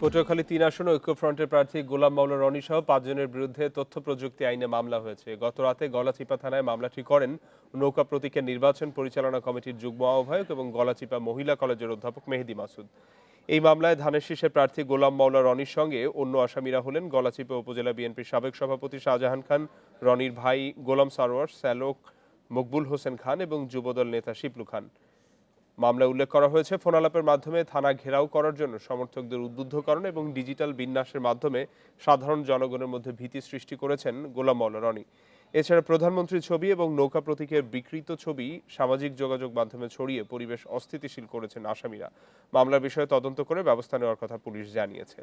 পটুয়াখালী তিন আসনে ঐক্যফ্রন্টের প্রার্থী গোলাম মাওলা রনি সহ পাঁচজনের বিরুদ্ধে তথ্য প্রযুক্তি আইনে মামলা হয়েছে। গত রাতে গলাচিপা থানায় মামলাটি করেন নৌকা প্রতীকের নির্বাচন পরিচালনা কমিটির যুগ্ম আহ্বায়ক এবং গলাচিপা মহিলা কলেজের অধ্যাপক মেহেদি মাসুদ। এই মামলায় ধানের শীষের প্রার্থী গোলাম মাওলা রনির সঙ্গে অন্য আসামিরা হলেন গলাচিপা উপজেলা বিএনপির সাবেক সভাপতি শাহজাহান খান, রনির ভাই গোলাম সারোয়ার স্যালোক মকবুল হোসেন খান এবং যুবদল নেতা শিপলু খান। মামলায় উল্লেখ করা হয়েছে ফোন আলাপের মাধ্যমে থানা ঘেরাও করার জন্য সমর্থকদের উদ্বুদ্ধকরণ এবং ডিজিটাল বিন্যাসের মাধ্যমে সাধারণ জনগণের মধ্যে ভীতি সৃষ্টি করেছেন গোলাম মৌলা রনি। এছাড়া প্রধানমন্ত্রীর ছবি এবং নৌকা প্রতীকের বিকৃত ছবি সামাজিক যোগাযোগ মাধ্যমে ছড়িয়ে পরিবেশ অস্থিতিশীল করেছেন আসামিরা। মামলার বিষয়ে তদন্ত করে ব্যবস্থা নেওয়ার কথা পুলিশ জানিয়েছে।